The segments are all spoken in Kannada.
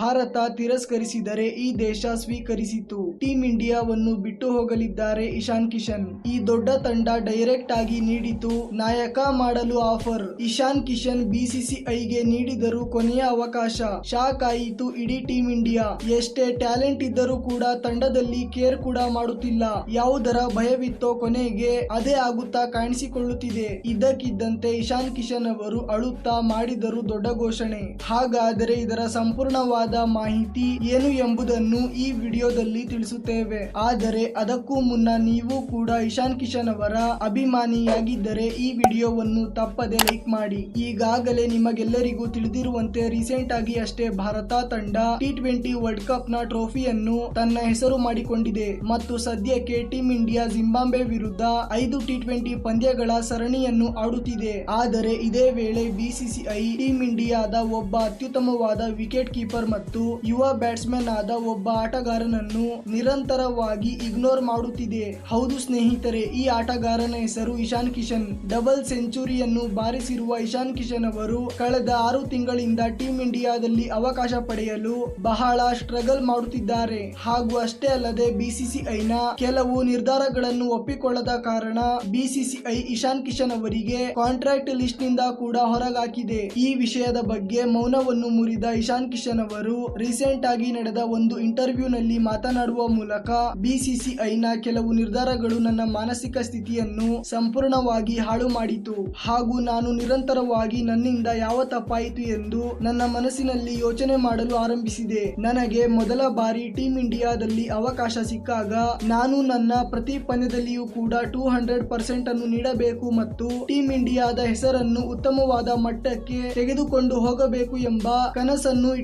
ಭಾರತ ತಿರಸ್ಕರಿಸಿದರೆ ಈ ದೇಶ ಸ್ವೀಕರಿಸಿತು. ಟೀಂ ಇಂಡಿಯಾವನ್ನು ಬಿಟ್ಟು ಹೋಗಲಿದ್ದಾರೆ ಇಶಾನ್ ಕಿಶನ್. ಈ ದೊಡ್ಡ ತಂಡ ಡೈರೆಕ್ಟ್ ಆಗಿ ನೀಡಿತು. ನಾಯಕ ಮಾಡಲು ಆಫರ್. ಇಶಾನ್ ಕಿಶನ್ ಬಿಸಿಸಿಐಗೆ ನೀಡಿದರು ಕೊನೆಯ ಅವಕಾಶ. ಶಾಕ್ ಆಯಿತು ಇಡೀ ಟೀಂ ಇಂಡಿಯಾ. ಎಷ್ಟೇ ಟ್ಯಾಲೆಂಟ್ ಇದ್ದರೂ ಕೂಡ ತಂಡದಲ್ಲಿ ಕೇರ್ ಕೂಡ ಮಾಡುತ್ತಿಲ್ಲ. ಯಾವುದರ ಭಯವಿತ್ತೋ ಕೊನೆಗೆ ಅದೇ ಆಗುತ್ತಾ ಕಾಣಿಸಿಕೊಳ್ಳುತ್ತಿದೆ. ಇದ್ದಕ್ಕಿದ್ದಂತೆ ಇಶಾನ್ ಕಿಶನ್ ಅವರು ಅಳುತ್ತಾ ಮಾಡಿದರು ದೊಡ್ಡ ಘೋಷಣೆ. ಹಾಗಾದರೆ ಇದರ ಸಂಪೂರ್ಣವಾದ ಮಾಹಿತಿ ಏನು ಎಂಬುದನ್ನು ಈ ವಿಡಿಯೋದಲ್ಲಿ ತಿಳಿಸುತ್ತೇವೆ. ಆದರೆ ಅದಕ್ಕೂ ಮುನ್ನ ನೀವು ಕೂಡ ಇಶಾನ್ ಕಿಶನ್ ಅವರ ಅಭಿಮಾನಿಯಾಗಿದ್ದರೆ ಈ ವಿಡಿಯೋವನ್ನು ತಪ್ಪದೆ ಲೈಕ್ ಮಾಡಿ. ಈಗಾಗಲೇ ನಿಮಗೆಲ್ಲರಿಗೂ ತಿಳಿದಿರುವಂತೆ ರೀಸೆಂಟ್ ಆಗಿ ಅಷ್ಟೇ ಭಾರತ ತಂಡ ಟಿ ಟ್ವೆಂಟಿ ವರ್ಲ್ಡ್ ಕಪ್ನ ಟ್ರೋಫಿಯನ್ನು ತನ್ನ ಹೆಸರು ಮಾಡಿಕೊಂಡಿದೆ. ಮತ್ತು ಸದ್ಯಕ್ಕೆ ಟೀಂ ಇಂಡಿಯಾ ಜಿಂಬಾಬ್ವೆ ವಿರುದ್ಧ ಐದು ಟಿ ಟ್ವೆಂಟಿ ಪಂದ್ಯಗಳ ಸರಣಿಯನ್ನು ಆಡುತ್ತಿದೆ. ಆದರೆ ಇದೇ ವೇಳೆ ಬಿಸಿಸಿಐ ಟೀಂ ಇಂಡಿಯಾದ ಒಬ್ಬ ಅತ್ಯುತ್ತಮವಾದ ವಿಕೆಟ್ ಕೀಪರ್ ಮತ್ತು ಯುವ ಬ್ಯಾಟ್ಸ್ಮನ್ ಆದ ಒಬ್ಬ ಆಟಗಾರನನ್ನು ನಿರಂತರವಾಗಿ ಇಗ್ನೋರ್ ಮಾಡುತ್ತಿದೆ. ಹೌದು ಸ್ನೇಹಿತರೆ, ಈ ಆಟಗಾರನ ಹೆಸರು ಇಶಾನ್ ಕಿಶನ್. ಡಬಲ್ ಸೆಂಚುರಿಯನ್ನು ಬಾರಿಸಿರುವ ಇಶಾನ್ ಕಿಶನ್ ಅವರು ಕಳೆದ ಆರು ತಿಂಗಳಿಂದ ಟೀಂ ಇಂಡಿಯಾದಲ್ಲಿ ಅವಕಾಶ ಪಡೆಯಲು ಬಹಳ ಸ್ಟ್ರಗಲ್ ಮಾಡುತ್ತಿದ್ದಾರೆ. ಹಾಗೂ ಅಷ್ಟೇ ಅಲ್ಲದೆ ಬಿಸಿಸಿಐನ ಕೆಲವು ನಿರ್ಧಾರಗಳನ್ನು ಒಪ್ಪಿಕೊಳ್ಳದ ಕಾರಣ ಬಿಸಿಸಿಐ ಇಶಾನ್ ಕಿಶನ್ ಅವರಿಗೆ ಕಾಂಟ್ರಾಕ್ಟ್ ಲಿಸ್ಟ್ನಿಂದ ಕೂಡ ಹೊರಗಾಕಿದೆ. ಈ ವಿಷಯದ ಬಗ್ಗೆ ಮೌನವನ್ನು ಮುರಿದ ಇಶಾನ್ ಕಿಶನ್ ಅವರು ರೀಸೆಂಟ್ ಆಗಿ ನಡೆದ ಒಂದು ಇಂಟರ್ವ್ಯೂನಲ್ಲಿ ಮಾತನಾಡುವ ಮೂಲಕ ಬಿಸಿಸಿಐನ ಕೆಲವು ನಿರ್ಧಾರಗಳು ನನ್ನ ಮಾನಸಿಕ ಸ್ಥಿತಿಯನ್ನು ಸಂಪೂರ್ಣವಾಗಿ ಹಾಳು ಮಾಡಿತು. ಹಾಗೂ ನಾನು ನಿರಂತರವಾಗಿ ನನ್ನಿಂದ ಯಾವ ತಪ್ಪಾಯಿತು ಎಂದು ನನ್ನ ಮನಸ್ಸಿನಲ್ಲಿ ಯೋಚನೆ ಮಾಡಲು ಆರಂಭಿಸಿದೆ. ನನಗೆ ಮೊದಲ ಬಾರಿ ಟೀಂ ಇಂಡಿಯಾದಲ್ಲಿ ಅವಕಾಶ ಸಿಕ್ಕಾಗ ನಾನು ನನ್ನ ಪ್ರತಿ ಪಂದ್ಯದಲ್ಲಿಯೂ ಕೂಡ ಟೂ ಹಂಡ್ರೆಡ್ ಪರ್ಸೆಂಟ್ ಅನ್ನು ನೀಡಬೇಕು ಮತ್ತು ಟೀಂ ಇಂಡಿಯಾದ ಹೆಸರನ್ನು ಉತ್ತಮವಾದ ಮಟ್ಟಕ್ಕೆ ತೆಗೆದುಕೊಂಡು ಹೋಗಬೇಕು ಎಂಬ ಕನಸನ್ನು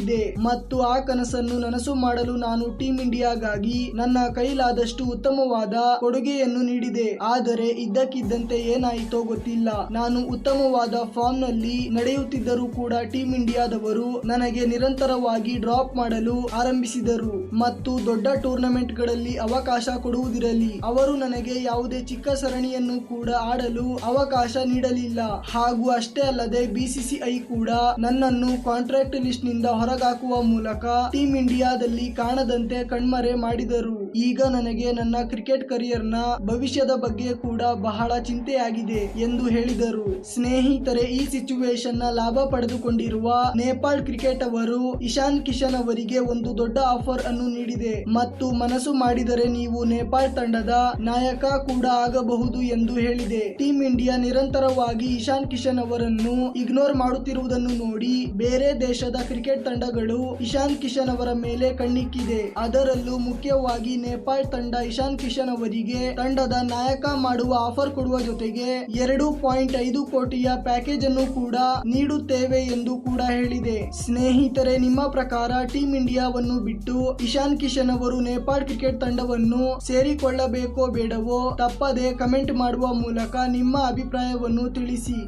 ಇಟ್ಟುಕೊಂಡಿದ್ದೆ ಮತ್ತು ಆ ಕನಸನ್ನು ನನಸು ಮಾಡಲು ನಾನು ಟೀಂ ಇಂಡಿಯಾಗಾಗಿ ನನ್ನ ಕೈಲಾದಷ್ಟು ಉತ್ತಮವಾದ ಕೊಡುಗೆಯನ್ನು ನೀಡಿದೆ. ಆದರೆ ಇದ್ದಕ್ಕಿದ್ದಂತೆ ಏನಾಯಿತೋ ಗೊತ್ತಿಲ್ಲ. ನಾನು ಉತ್ತಮವಾದ ಫಾರ್ಮ್ನಲ್ಲಿ ನಡೆಯುತ್ತಿದ್ದರೂ ಕೂಡ ಟೀಂ ಇಂಡಿಯಾದವರು ನನಗೆ ನಿರಂತರವಾಗಿ ಡ್ರಾಪ್ ಮಾಡಲು ಆರಂಭಿಸಿದರು. ಮತ್ತು ದೊಡ್ಡ ಟೂರ್ನಮೆಂಟ್ಗಳಲ್ಲಿ ಅವಕಾಶ ಕೊಡುವುದಿರಲಿ. ಅವರು ನನಗೆ ಯಾವುದೇ ಚಿಕ್ಕ ಸರಣಿಯನ್ನು ಕೂಡ ಆಡಲು ಅವಕಾಶ ನೀಡಲಿಲ್ಲ. ಹಾಗೂ ಅಷ್ಟೇ ಅಲ್ಲದೆ ಬಿಸಿಸಿಐ ಕೂಡ ನನ್ನನ್ನು ಕಾಂಟ್ರಾಕ್ಟ್ ಲಿಸ್ಟ್ನಿಂದ ಹೊರಗಾಕುವ ಮೂಲಕ ಟೀಂ ಇಂಡಿಯಾದಲ್ಲಿ ಕಾಣದಂತೆ ಕಣ್ಮರೆ ಮಾಡಿದರು. ಈಗ ನನಗೆ ನನ್ನ ಕ್ರಿಕೆಟ್ ಕರಿಯರ್ನ ಭವಿಷ್ಯದ ಬಗ್ಗೆ ಕೂಡ ಬಹಳ ಚಿಂತೆಯಾಗಿದೆ ಎಂದು ಹೇಳಿದರು. ಸ್ನೇಹಿತರೆ, ಈ ಸಿಚುವೇಶನ್ನ ಲಾಭ ಪಡೆದುಕೊಂಡಿರುವ ನೇಪಾಳ್ ಕ್ರಿಕೆಟ್ ಅವರು ಇಶಾನ್ ಕಿಶನ್ ಅವರಿಗೆ ಒಂದು ದೊಡ್ಡ ಆಫರ್ ಅನ್ನು ನೀಡಿದೆ. ಮತ್ತು ಮನಸ್ಸು ಮಾಡಿದರೆ ನೀವು ನೇಪಾಳ್ ತಂಡದ ನಾಯಕ ಕೂಡ ಆಗಬಹುದು ಎಂದು ಹೇಳಿದೆ. ಟೀಂ ಇಂಡಿಯಾ ನಿರಂತರವಾಗಿ ಇಶಾನ್ ಕಿಶನ್ ಅವರನ್ನು ಇಗ್ನೋರ್ ಮಾಡುತ್ತಿರುವುದನ್ನು ನೋಡಿ ಬೇರೆ ದೇಶದ ಕ್ರಿಕೆಟ್ ತಂಡಗಳು ಇಶಾನ್ ಕಿಶನ್ ಅವರ ಮೇಲೆ ಕಣ್ಣಿಕ್ಕಿದೆ. ಅದರಲ್ಲೂ ಮುಖ್ಯವಾಗಿ ನೇಪಾಳ್ ತಂಡ ಇಶಾನ್ ಕಿಶನ್ ಅವರಿಗೆ ತಂಡದ ನಾಯಕ ಮಾಡುವ ಆಫರ್ ಕೊಡುವ ಜೊತೆಗೆ ಎರಡು ಪಾಯಿಂಟ್ ಐದು ಕೋಟಿಯ ಪ್ಯಾಕೇಜ್ ಅನ್ನು ಕೂಡ ನೀಡುತ್ತೇವೆ ಎಂದು ಕೂಡ ಹೇಳಿದೆ. ಸ್ನೇಹಿತರೆ, ನಿಮ್ಮ ಪ್ರಕಾರ ಟೀಂ ಇಂಡಿಯಾವನ್ನು ಬಿಟ್ಟು ಇಶಾನ್ ಕಿಶನ್ ಅವರು ನೇಪಾಳ್ ಕ್ರಿಕೆಟ್ ತಂಡವನ್ನು ಸೇರಿಕೊಳ್ಳಬೇಕೋ ಬೇಡವೋ ತಪ್ಪದೆ ಕಮೆಂಟ್ ಮಾಡುವ ಮೂಲಕ ನಿಮ್ಮ ಅಭಿಪ್ರಾಯವನ್ನು ತಿಳಿಸಿ.